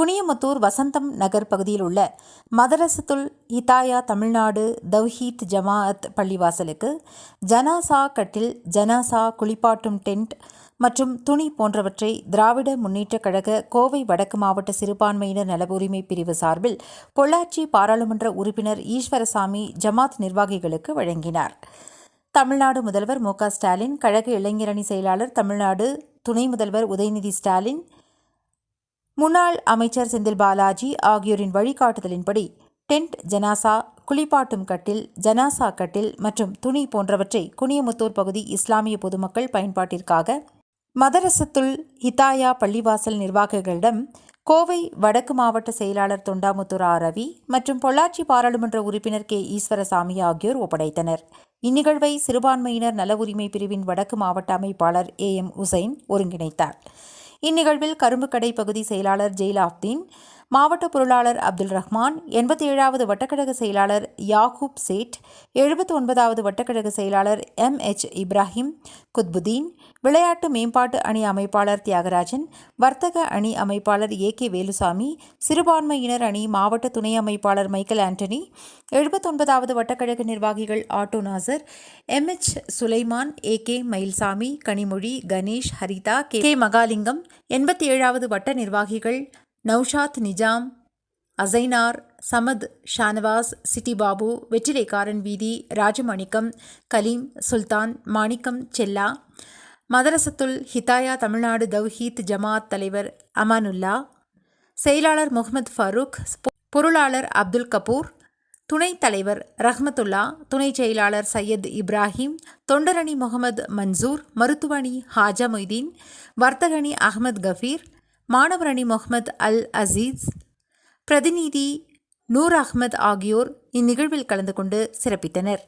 குனியமுத்தூர் வசந்தம் நகர் பகுதியில் உள்ள மதரசத்துல் ஹிதாயா தமிழ்நாடு தவ்ஹீத் ஜமாஅத் பள்ளிவாசலுக்கு ஜனாசா கட்டில் ஜனாசா குளிப்பாட்டும் டென்ட் மற்றும் துணி போன்றவற்றை திராவிட முன்னேற்றக் கழக கோவை வடக்கு மாவட்ட சிறுபான்மையினர் நல உரிமை பிரிவு சார்பில் பொள்ளாச்சி பாராளுமன்ற உறுப்பினர் ஈஸ்வரசாமி ஜமாத் நிர்வாகிகளுக்கு வழங்கினார். தமிழ்நாடு முதல்வர் மு க ஸ்டாலின் கழக இளைஞரணி செயலாளர் தமிழ்நாடு துணை முதல்வர் உதயநிதி ஸ்டாலின் முன்னாள் அமைச்சர் செந்தில் பாலாஜி ஆகியோரின் வழிகாட்டுதலின்படி டென்ட் ஜனாசா குளிப்பாட்டும் கட்டில் ஜனாசா கட்டில் மற்றும் துணி போன்றவற்றை குனியமுத்தூர் பகுதி இஸ்லாமிய பொதுமக்கள் பயன்பாட்டிற்காக மதரசத்துல் ஹிதாயா பள்ளிவாசல் நிர்வாகிகளிடம் கோவை வடக்கு மாவட்ட செயலாளர் தொண்டாமுத்தூர் ஆர் ரவி மற்றும் பொள்ளாச்சி பாராளுமன்ற உறுப்பினர் கே. ஈஸ்வரசாமி ஆகியோர் ஒப்படைத்தனர். இந்நிகழ்வை சிறுபான்மையினர் நல உரிமை பிரிவின் வடக்கு மாவட்ட அமைப்பாளர் ஏ. எம். உசைன் ஒருங்கிணைத்தார். இந்நிகழ்வில் கரும்புக்கடை பகுதி செயலாளர் ஜெயிலாப்தீன் மாவட்ட பொருளாளர் அப்துல் ரஹ்மான் எண்பத்தி ஏழாவது வட்டக்கழக செயலாளர் யாகூப் சேட் எழுபத்தி ஒன்பதாவது வட்டக்கழக செயலாளர் எம் எச் இப்ராஹிம் குத்புதீன் விளையாட்டு மேம்பாட்டு அணி அமைப்பாளர் தியாகராஜன் வர்த்தக அணி அமைப்பாளர் ஏ கே வேலுசாமி சிறுபான்மையினர் அணி மாவட்ட துணை அமைப்பாளர் மைக்கேல் ஆண்டனி எழுபத்தொன்பதாவது வட்டக்கழக நிர்வாகிகள் auto Nasar M H Sulaiman A K Mayilsamy Kanimozhi Ganesh Haritha K K Mahalingam எண்பத்தி ஏழாவது வட்ட நிர்வாகிகள் நௌஷாத் நிஜாம் அசைனார் சமத் ஷானவாஸ் சிட்டி பாபு வெற்றிலைக்காரன் வீதி ராஜமாணிக்கம் கலீம் சுல்தான் மாணிக்கம் செல்லா மதரசத்துல் ஹிதாயா தமிழ்நாடு தவ்ஹீத் ஜமாத் தலைவர் அமானுல்லா செயலாளர் முகமது ஃபரூக் பொருளாளர் அப்துல் கபூர் துணைத் தலைவர் ரஹ்மத்துல்லா துணை செயலாளர் சையத் இப்ராஹிம் தொண்டரணி முகமது மன்சூர் மருத்துவணி ஹாஜா மொய்தீன் வர்த்தகணி அகமது கஃபீர் மாணவரணி முகமது அல் அசீஸ் பிரதிநிதி நூர் அஹ்மத் ஆகியோர் இந்நிகழ்வில் கலந்து கொண்டு சிறப்பித்தனர்.